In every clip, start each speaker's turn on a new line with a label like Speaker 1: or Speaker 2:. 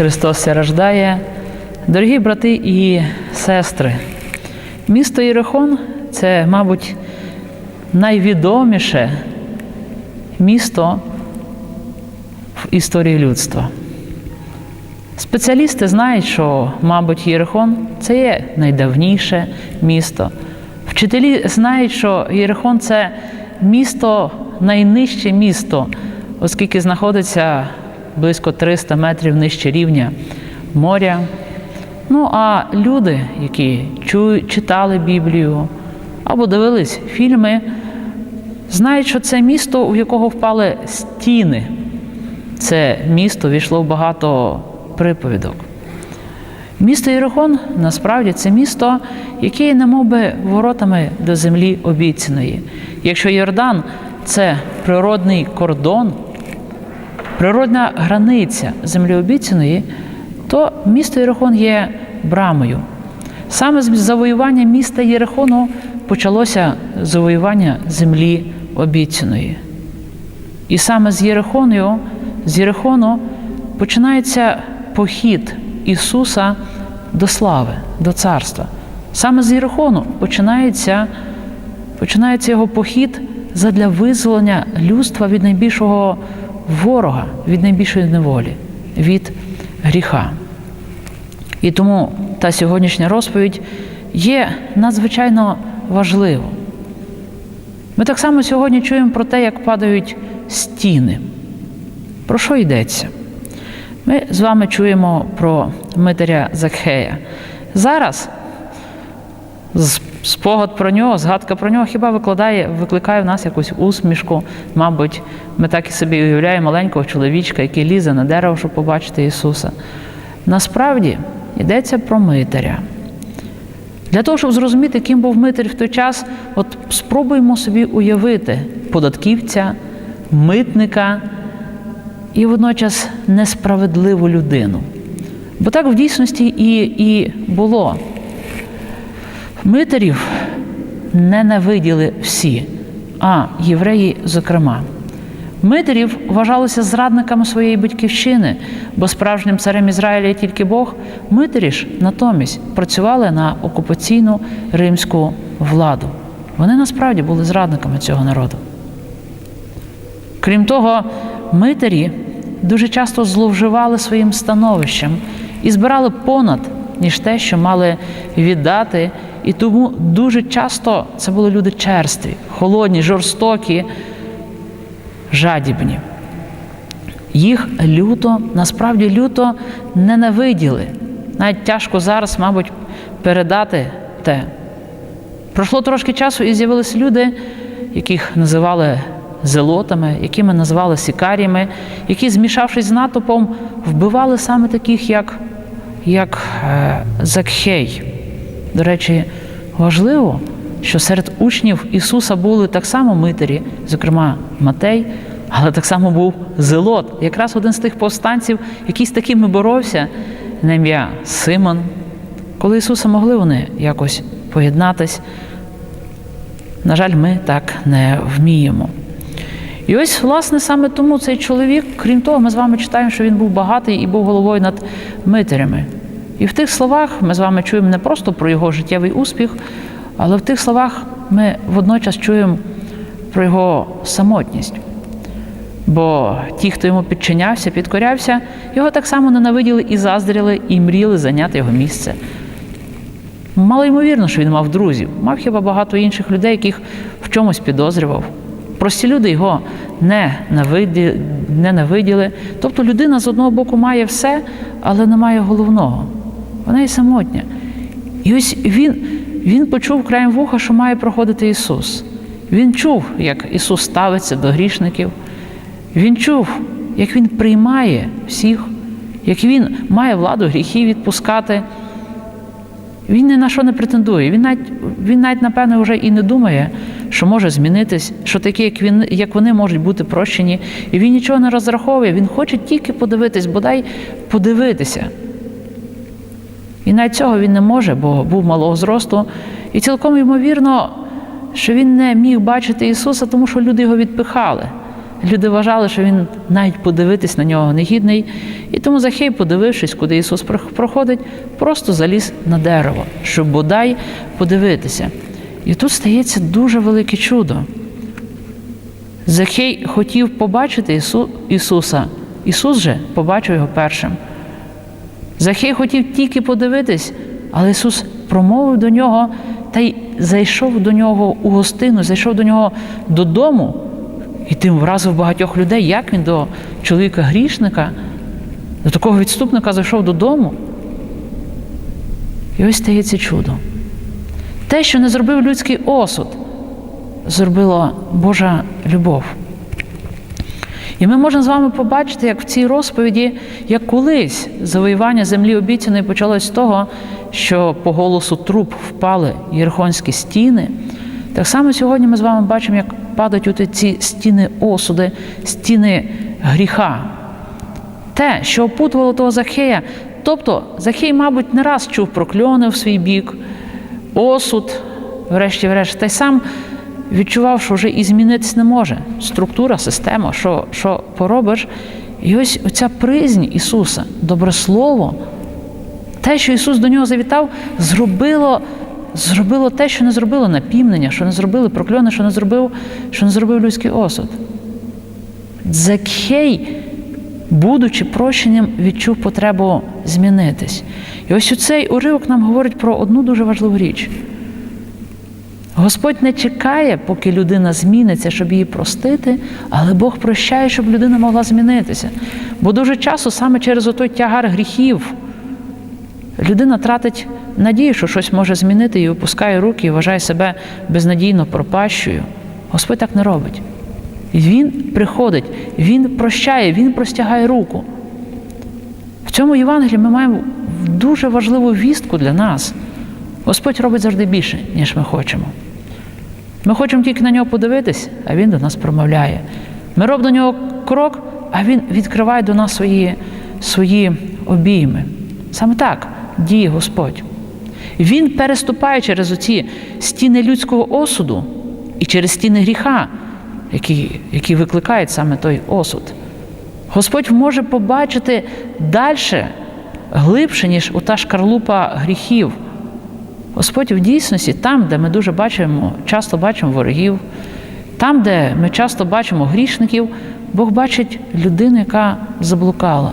Speaker 1: Христос рождає. Дорогі брати і сестри, місто Єрихон це, мабуть, найвідоміше місто в історії людства. Спеціалісти знають, що, мабуть, Єрихон це є найдавніше місто. Вчителі знають, що Єрихон це місто, найнижче місто, оскільки знаходиться близько 300 метрів нижче рівня моря. Ну а люди, які читали Біблію або дивились фільми, знають, що це місто, у якого впали стіни. Це місто війшло в багато приповідок. Місто Єрихон насправді це місто, яке є немов би воротами до землі обіцяної. Якщо Йордан це природний кордон, природна границя землі обіцяної, то місто Єрихон є брамою. Саме з завоювання міста Єрихону почалося завоювання землі обіцяної. І саме з Єрихоною, з Єрихону починається похід Ісуса до слави, до царства. Саме з Єрихону починається, починається його похід задля визволення людства від найбільшого ворога, від найбільшої неволі, від гріха. І тому та сьогоднішня розповідь є надзвичайно важливою. Ми так само сьогодні чуємо про те, як падають стіни. Про що йдеться? Ми з вами чуємо про Митаря Закхея. Зараз спогад про нього, згадка про нього хіба викладає, викликає в нас якусь усмішку. Мабуть, ми так і собі уявляємо маленького чоловічка, який лізе на дерево, щоб побачити Ісуса. Насправді йдеться про Митаря. Для того, щоб зрозуміти, ким був Митар в той час, от спробуємо собі уявити податківця, митника і водночас несправедливу людину. Бо так в дійсності і, і було. Митарів ненавиділи всі, а євреї, зокрема. Митарів вважалися зрадниками своєї батьківщини, бо справжнім царем Ізраїля є тільки Бог. Митарі ж натомість працювали на окупаційну римську владу. Вони насправді були зрадниками цього народу. Крім того, митарі дуже часто зловживали своїм становищем і збирали понад, ніж те, що мали віддати. І тому дуже часто це були люди черстві, холодні, жорстокі, жадібні. Їх люто, насправді люто ненавиділи. Навіть тяжко зараз, мабуть, передати те. Пройшло трошки часу, і з'явилися люди, яких називали зелотами, які ми називали сікаріями, які, змішавшись з натопом, вбивали саме таких, як, як е, Закхей. До речі, важливо, що серед учнів Ісуса були так само митарі, зокрема Матей, але так само був Зелот, якраз один з тих повстанців, який з такими боровся, на ім'я Симон. Коли Ісуса могли вони якось поєднатись, на жаль, ми так не вміємо. І ось, власне, саме тому цей чоловік, крім того, ми з вами читаємо, що він був багатий і був головою над митарями. І в тих словах ми з вами чуємо не просто про його життєвий успіх, але в тих словах ми водночас чуємо про його самотність. Бо ті, хто йому підчинявся, підкорявся, його так само ненавиділи і заздріли, і мріяли зайняти його місце. Мало ймовірно, що він мав друзів, мав хіба багато інших людей, яких в чомусь підозрював. Прості люди його не ненавиділи. Тобто людина з одного боку має все, але не має головного. Вона і самотня. І ось він він почув краєм вуха, що має проходити Ісус. Він чув, як Ісус ставиться до грішників. Він чув, як Він приймає всіх, як Він має владу гріхів відпускати. Він ні на що не претендує. Він навіть, він навіть, напевне, вже і не думає, що може змінитись, що такі, як він, як вони можуть бути прощені. І він нічого не розраховує, він хоче тільки подивитись, бодай подивитися. І навіть цього він не може, бо був малого зросту. І цілком ймовірно, що він не міг бачити Ісуса, тому що люди його відпихали. люди вважали, що він навіть подивитись на нього негідний. І тому Захей, подивившись, куди Ісус проходить, просто заліз на дерево, щоб бодай подивитися. І тут стається дуже велике чудо. Захей хотів побачити Ісу... Ісуса. Ісус же побачив його першим. Захей хотів тільки подивитись, але Ісус промовив до нього та й зайшов до нього у гостину, зайшов до нього додому і тим вразив багатьох людей, як він до чоловіка грішника, до такого відступника зайшов додому. І ось стається чудо. Те, що не зробив людський осуд, зробила Божа любов. І ми можемо з вами побачити, як в цій розповіді, як колись завоювання землі обіцяної почалось з того, що по голосу труп впали єрихонські стіни. Так само сьогодні ми з вами бачимо, як падають у ці стіни осуди, стіни гріха. Те, що опутувало того Захея, тобто Захей, мабуть, не раз чув прокльони в свій бік, осуд, врешті-врешт, та й сам відчував, що вже і змінитися не може. Структура, система, що що поробиш. І ось оця признь Ісуса, добре слово, те, що Ісус до нього завітав, зробило зробило те, що не зробило напівнення, що не зробили прокльони, що не зробив, що не зробив людський осуд. Закхей, будучи прощенням, відчув потребу змінитись. І ось цей уривок нам говорить про одну дуже важливу річ. Господь не чекає, поки людина зміниться, щоб її простити, але Бог прощає, щоб людина могла змінитися. Бо дуже часто саме через отой тягар гріхів людина тратить надію, що щось може змінити, і опускає руки і вважає себе безнадійно пропащою. Господь так не робить. Він приходить, Він прощає, Він простягає руку. В цьому Євангелії ми маємо дуже важливу вістку для нас. Господь робить завжди більше, ніж ми хочемо. Ми хочемо тільки на нього подивитись, а Він до нас промовляє. Ми робимо до нього крок, а Він відкриває до нас свої, свої обійми. Саме так діє Господь. Він переступає через оці стіни людського осуду і через стіни гріха, які, які викликають саме той осуд. Господь може побачити далі, глибше, ніж у та шкарлупа гріхів. Господь в дійсності, там, де ми дуже бачимо, часто бачимо ворогів, там, де ми часто бачимо грішників, Бог бачить людину, яка заблукала,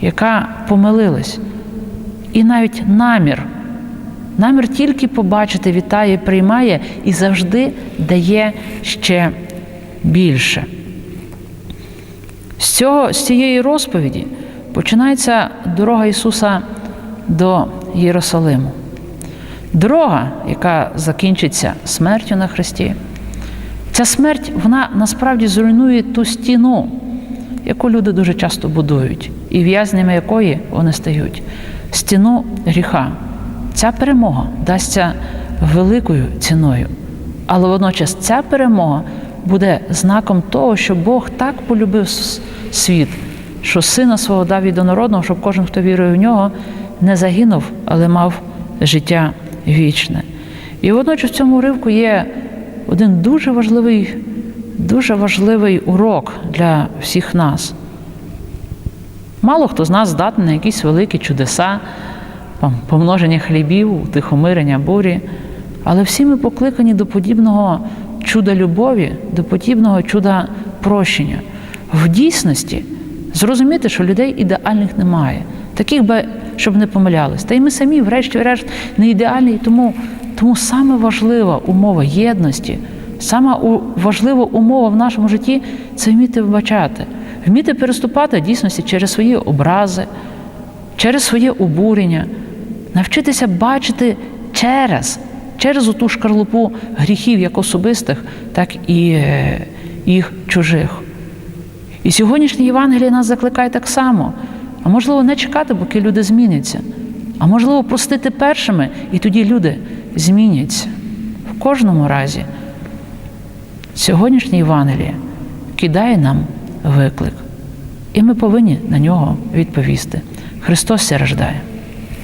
Speaker 1: яка помилилась. І навіть намір. Намір тільки побачити, вітає, приймає і завжди дає ще більше. З, цього, з цієї розповіді починається дорога Ісуса до Єрусалиму. Дорога, яка закінчиться смертю на Христі. Ця смерть, вона насправді зруйнує ту стіну, яку люди дуже часто будують, і в'язнями якої вони стають стіну гріха. Ця перемога дасться великою ціною. Але водночас ця перемога буде знаком того, що Бог так полюбив світ, що сина свого дав єдинородного, щоб кожен, хто вірує в нього, не загинув, але мав життя вічне. І водночас в цьому уривку є один дуже важливий, дуже важливий урок для всіх нас. Мало хто з нас здатний на якісь великі чудеса, помноження хлібів, утихомирення бурі, але всі ми покликані до подібного чуда любові, до подібного чуда прощення. В дійсності зрозуміти, що людей ідеальних немає, таких би, щоб не помилялись. Та й ми самі, врешті-решт, не ідеальні, тому, тому саме важлива умова єдності, сама важлива умова в нашому житті це вміти вбачати. Вміти переступати дійсності через свої образи, через своє обурення, навчитися бачити через через ту шкарлупу гріхів як особистих, так і е, їх чужих. І сьогоднішнє Євангеліє нас закликає так само. А можливо, не чекати, поки люди зміняться, а можливо, простити першими, і тоді люди зміняться. В кожному разі, сьогоднішнє Євангеліє кидає нам виклик. І ми повинні на нього відповісти. Христос все рождає.